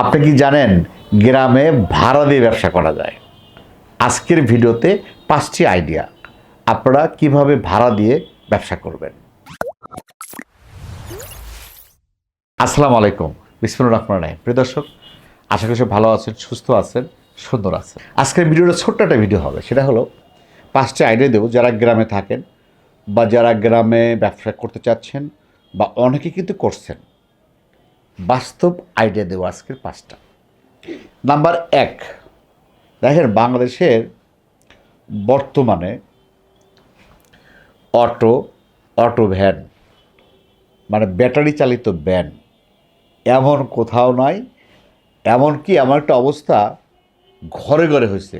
আপনি কি জানেন গ্রামে ভাড়া দিয়ে ব্যবসা করা যায়? আজকের ভিডিওতে পাঁচটি আইডিয়া। আপনারা কীভাবে ভাড়া দিয়ে ব্যবসা করবেন? আসসালামু আলাইকুম। বিসমুর রহমান রাহিম। প্রিয় দর্শক, আশা করি ভালো আছেন, সুস্থ আছেন, সুন্দর আছেন। আজকের ভিডিওটা ছোট্ট একটা ভিডিও হবে। সেটা হলো, পাঁচটি আইডিয়া দেবো যারা গ্রামে থাকেন বা যারা গ্রামে ব্যবসা করতে চাচ্ছেন বা অনেকে কিন্তু করছেন। বাস্তব আইডিয়া দেবো আজকের পাঁচটা। নাম্বার এক, দেখেন বাংলাদেশের বর্তমানে অটো অটো ভ্যান মানে ব্যাটারি চালিত ভ্যান এমন কোথাও নাই, এমনকি এমন একটা অবস্থা ঘরে ঘরে হয়েছে।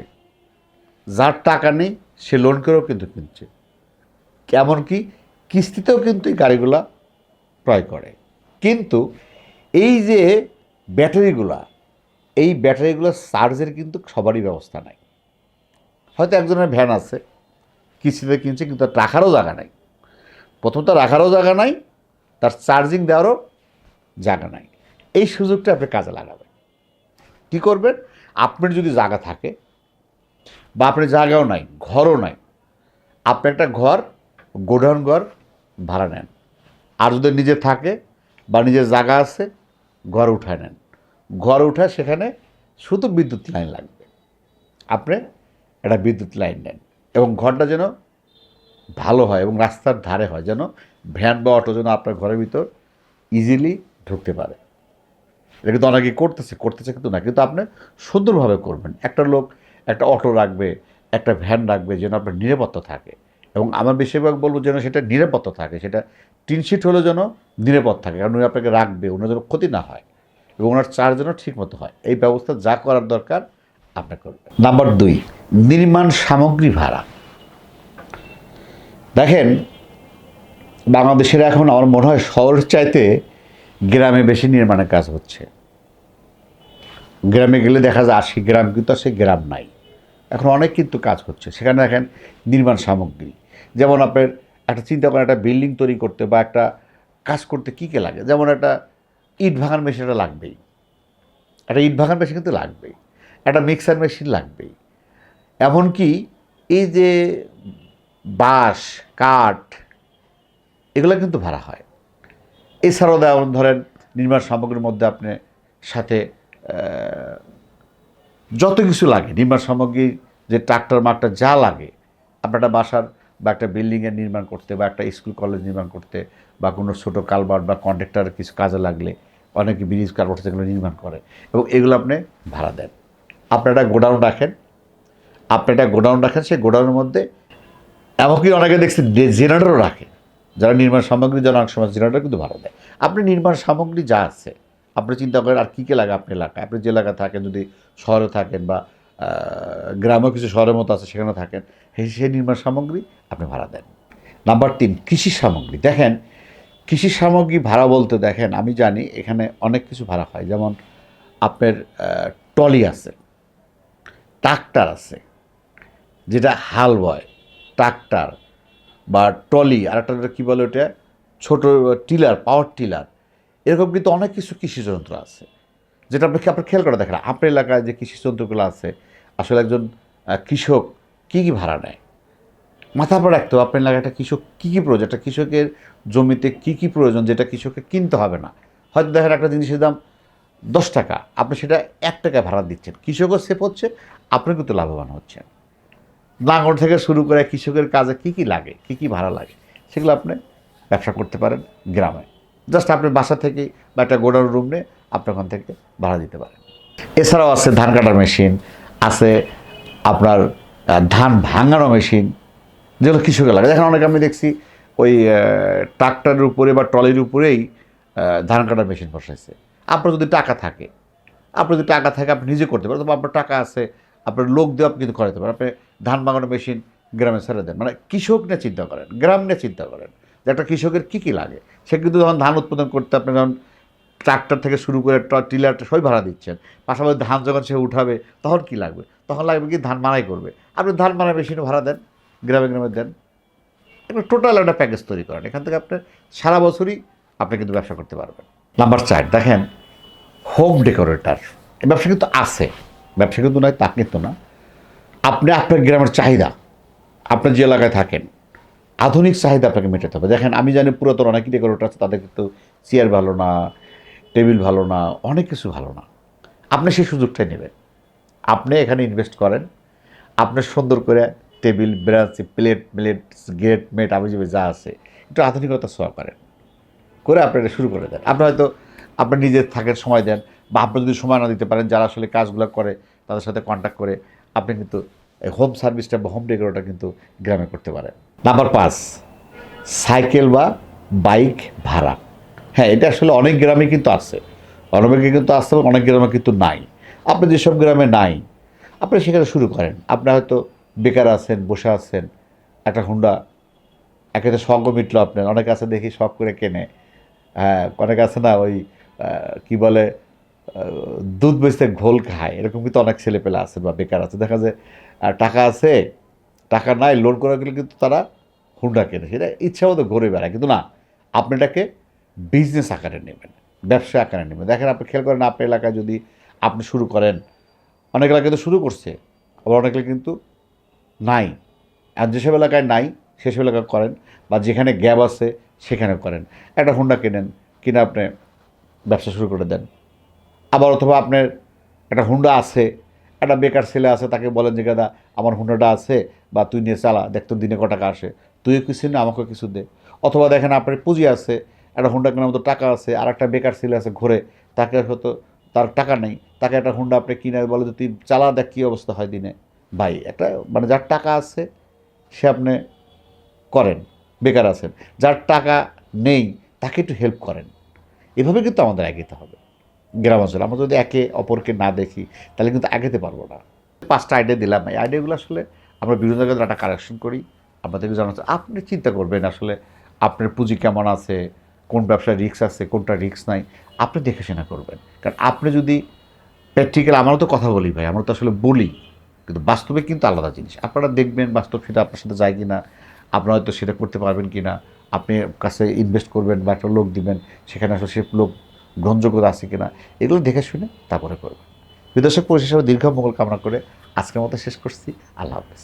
যার টাকা নেই, সে লোন করেও কিন্তু কিনছে। এমনকি কিস্তিতেও কিন্তু এই গাড়িগুলা ক্রয় করে। কিন্তু এই যে ব্যাটারিগুলা, এই ব্যাটারিগুলো চার্জের কিন্তু সবারই ব্যবস্থা নাই। হয়তো একজনের ভ্যান আছে, কিস্তিতে কিনছে, কিন্তু তার রাখারও জায়গা নাই। প্রথমত রাখারও জায়গা নাই, তার চার্জিং দেওয়ারও জায়গা নাই। এই সুযোগটা আপনি কাজে লাগাবেন। কী করবেন? আপনার যদি জায়গা থাকে, বা আপনার জায়গাও নাই, ঘরও নাই, আপনি একটা ঘর, গোডাউন ঘর ভাড়া নেন। আর যদি নিজে থাকে, বা নিজের জায়গা আছে ঘর উঠায় নেন। ঘর উঠায় সেখানে শুধু বিদ্যুৎ লাইন লাগবে। আপনি একটা বিদ্যুৎ লাইন নেন এবং ঘরটা যেন ভালো হয় এবং রাস্তার ধারে হয়, যেন ভ্যান বা অটো যেন আপনার ঘরের ভিতর ইজিলি ঢুকতে পারে। এটা কিন্তু অনেকে করতেছে করতেছে কিন্তু না, কিন্তু আপনি সুন্দরভাবে করবেন। একটা লোক একটা অটো রাখবে, একটা ভ্যান রাখবে যেন আপনার নিরাপত্তা থাকে। এবং আমার বেশিরভাগ বলব যেন সেটা নিরাপত্তা থাকে, সেটা টিনশিট হলেও যেন নিরাপদ থাকে, কারণ উনি আপনাকে রাখবে, ওনার যেন ক্ষতি না হয় এবং ওনার চার্জ যেন ঠিক মতো হয়। এই ব্যবস্থা যা করার দরকার, আপনি করবেন। নাম্বার দুই, নির্মাণ সামগ্রী ভাড়া। দেখেন, বাংলাদেশের এখন আমার মনে হয় শহরের চাইতে গ্রামে বেশি নির্মাণের কাজ হচ্ছে। গ্রামে গেলে দেখা যায় আশি গ্রাম, কিন্তু সেই গ্রাম নাই। এখন অনেক কিন্তু কাজ হচ্ছে। সেখানে দেখেন, নির্মাণ সামগ্রী। যেমন আপনার একটা চিন্তা করেন, একটা বিল্ডিং তৈরি করতে বা একটা কাজ করতে কী কী লাগে? যেমন একটা ইট ভাঙার মেশিনটা লাগবেই। একটা ইট ভাঙার মেশিন কিন্তু লাগবেই। একটা মিক্সার মেশিন লাগবেই। এমনকি এই যে বাঁশ, কাঠ, এগুলো কিন্তু ভাড়া হয়। এছাড়াও যেমন ধরেন, নির্মাণ সামগ্রীর মধ্যে আপনি সাথে যত কিছু লাগে, নির্মাণ সামগ্রী, যে ট্রাক্টর মাক্টার যা লাগে আপনার একটা বাসার বা একটা বিল্ডিংয়ের নির্মাণ করতে বা একটা স্কুল, কলেজ নির্মাণ করতে বা কোনো ছোটো কালভার্ট বা কন্ট্রাক্টর কিছু কাজে লাগলে অনেকে ব্রিজ, কালভার্ট সেগুলো নির্মাণ করে এবং এগুলো আপনি ভাড়া দেন। আপনি একটা গোডাউন রাখেন। আপনি একটা গোডাউন রাখেন, সেই গোডাউনের মধ্যে এমনকি অনেকে দেখছি জেনারেটরও রাখে। যারা নির্মাণ সামগ্রী, যারা অনেক সময় জেনারেটর কিন্তু ভাড়া দেয়। আপনি নির্মাণ সামগ্রী যা আছে, আপনি চিন্তা করেন আর কী কী লাগে আপনি এলাকায়। আপনি যে এলাকায় থাকেন, যদি শহরে থাকেন বা আহ, গ্রামেও কিছু শহরের মতো আছে সেখানে থাকেন। সেই নির্মাণ সামগ্রী আপনি ভাড়া দেন। নাম্বার তিন কৃষি সামগ্রী। দেখেন কৃষি সামগ্রী ভাড়া বলতে দেখেন আমি জানি এখানে অনেক কিছু ভাড়া হয়। যেমন আপনার ট্রলি আছে ট্রাক্টার আছে যেটা হাল বয় ট্রাক্টার বা ট্রলি আর একটা কী বলে ওটা? ছোটো টিলার পাওয়ার টিলার। এরকম কিন্তু অনেক কিছু কৃষি যন্ত্র আছে। যেটা আপনি আপনার খেয়াল করে দেখেন, আপনার এলাকায় যে কৃষি যন্ত্রগুলো আছে, আসলে একজন কৃষক কী কী ভাড়া নেয়? মাথা পর রাখতে হবে, আপনার এলাকায় একটা কৃষক কী কী প্রয়োজন, একটা কৃষকের জমিতে কী কী প্রয়োজন যেটা কৃষককে কিনতে হবে না? হয়তো দেখেন একটা জিনিসের দাম দশ টাকা, আপনি সেটা এক টাকায় ভাড়া দিচ্ছেন, কৃষকও সেফ হচ্ছে আপনি কিন্তু লাভবান হচ্ছেন। লাঙল থেকে শুরু করে কৃষকের কাজে কী কী লাগে, কী কী ভাড়া লাগে, সেগুলো আপনি ব্যবসা করতে পারেন গ্রামে। জাস্ট আপনি বাসা থেকে বা একটা গোডাউন রুম নিয়ে আপনি ওখান থেকে ভাড়া দিতে পারেন। এছাড়াও আছে ধান কাটার মেশিন, আছে আপনার ধান ভাঙানো মেশিন, যেগুলো কৃষকের লাগে। দেখেন অনেকে আমি দেখছি ওই ট্রাক্টরের উপরে বা ট্রলির উপরেই ধান কাটার মেশিন বসাইছে। আপনার যদি টাকা থাকে, আপনার যদি টাকা থাকে, আপনি নিজে করতে পারেন। তবে আপনার টাকা আছে, আপনার লোক দিয়ে আপনি কিন্তু করাতে পারেন। আপনি ধান ভাঙানো মেশিন গ্রামে ছেড়ে দেন। মানে কৃষক নিয়ে চিন্তা করেন, গ্রাম নিয়ে চিন্তা করেন যে একটা কৃষকের কী কী লাগে। সে কিন্তু যখন ধান উৎপাদন করতে আপনি যখন ট্রাক্টর থেকে শুরু করে টিলার সবই ভাড়া দিচ্ছেন। পাশাপাশি ধান যখন সে উঠাবে, তখন কি লাগবে? তখন লাগবে কি ধান মারাই করবে। আপনি ধান মারাই মেশিনে ভাড়া দেন, গ্রামে গ্রামে দেন। একটা টোটাল একটা প্যাকেজ তৈরি করেন। এখান থেকে আপনি সারা বছরই আপনি কিন্তু ব্যবসা করতে পারবেন। নাম্বার চার, দেখেন হোম ডেকোরেটর এই ব্যবসা কিন্তু আছে। ব্যবসা কিন্তু নয়, তা কিন্তু না। আপনি আপনার গ্রামের চাহিদা আপনার যে এলাকায় থাকেন, আধুনিক চাহিদা আপনাকে মেটাতে হবে। দেখেন, আমি জানি পুরাতন অনেক ডেকোরেটার আছে, তাদের কিন্তু চেয়ার ভালো না টেবিল ভালো না, অনেক কিছু ভালো না। আপনি সেই সুযোগটাই নেবেন। আপনি এখানে ইনভেস্ট করেন। আপনার সুন্দর করে table, branch, plate plate gate mate আমি যা আছে, একটু আধুনিকতা ছোঁয়া করেন। করে আপনি এটা শুরু করে দেন। আপনি হয়তো, আপনি নিজে থাকেন, সময় দেন, বা আপনি যদি সময় না দিতে পারেন, যারা আসলে কাজগুলো করে, তাদের সাথে কন্ট্যাক্ট করে, আপনি কিন্তু হোম সার্ভিসটা বা হোম ডেকোরেটটা কিন্তু গ্রামে করতে পারেন। নাম্বার পাঁচ, সাইকেল বা বাইক ভাড়া। হ্যাঁ এটা আসলে অনেক গ্রামে কিন্তু আছে। অনেকে কিন্তু আসতে হবে অনেক গ্রামে কিন্তু নাই। আপনি যেসব গ্রামে নাই, আপনি সেখানে শুরু করেন। আপনি হয়তো বেকার আছেন, বসে আছেন, একটা হুন্ডা একেতে সঙ্গ মিটলো আপনার। অনেক আছে দেখি শখ করে কেনে। হ্যাঁ অনেক আছে না ওই কি বলে দুধ বেচতে ঘোল খায়। এরকম কিন্তু অনেক ছেলে পেলে আছে বা বেকার আছে। দেখা যায় টাকা আছে, টাকা নাই লোন করে গেলে কিন্তু তারা হুন্ডা কেনে। সেটা ইচ্ছা মতো ঘুরে বেড়ায়। কিন্তু না, আপনি এটাকে বিজনেস আকারে নেবেন, ব্যবসা আকারে নেবেন। দেখেন আপনি খেয়াল করেন আপনার এলাকায় যদি আপনি শুরু করেন, অনেক এলাকায় তো শুরু করছে, আবার অনেকে কিন্তু নাই। আর যেসব এলাকায় নাই, সেসব এলাকায় করেন বা যেখানে গ্যাপ আছে সেখানে করেন। একটা হুন্ডা কেনেন, কিনে আপনি ব্যবসা শুরু করে দেন। আবার অথবা আপনার একটা হুন্ডা আছে, একটা বেকার ছেলে আছে, তাকে বলেন যে, দাদা, আমার হুন্ডাটা আছে বা তুই নিয়ে চালা, দেখ তোর দিনে ক টাকা আসে। তুইও কিছু না, আমাকেও কিছু দে। অথবা দেখেন আপনার পুঁজি আছে একটা হুন্ডা কেনার মতো টাকা আছে আর একটা বেকার ছেলে আছে ঘুরে, তাকে হয়তো তার টাকা নেই, তাকে একটা হুন্ডা আপনি কিনে বলে যে, তুই চালা, দেখ কী অবস্থা হয় দিনে। ভাই, একটা মানে যার টাকা আছে, সে আপনি করেন, বেকার আছেন। যার টাকা নেই, তাকে একটু হেল্প করেন। এভাবে কিন্তু আমাদের এগিয়ে হবে। গ্রাম অঞ্চলে, আমরা যদি একে অপরকে না দেখি, তাহলে কিন্তু এগোতে পারব না। পাঁচটা আইডিয়া দিলাম। এই আইডিয়াগুলো আসলে আমরা বিভিন্ন জায়গায় একটা কালেকশন করি। আপনাদেরকে জানাচ্ছি, আপনি চিন্তা করবেন আসলে, আপনার পুঁজি কেমন আছে? কোন ব্যবসায় রিক্স আছে, কোনটা রিস্ক নাই, আপনি দেখে শোনা করবেন। কারণ আপনি যদি প্র্যাকটিক্যাল আমারও তো কথা বলি ভাই, আমরা তো আসলে বলি, কিন্তু বাস্তবে কিন্তু আলাদা জিনিস। আপনারা দেখবেন বাস্তব সেটা আপনার সাথে যায় কি না আপনারা হয়তো সেটা করতে পারবেন কি না আপনি কাছে ইনভেস্ট করবেন বা একটা লোক দিবেন, সেখানে আসলে সে লোক গ্রহণযোগ্যতা আছে কি না এগুলো দেখে শুনে তারপরে করবেন। বিদর্শক পরিষেবা দীর্ঘ মঙ্গল কামনা করে আজকের মতো শেষ করছি। আল্লাহ হাফেজ।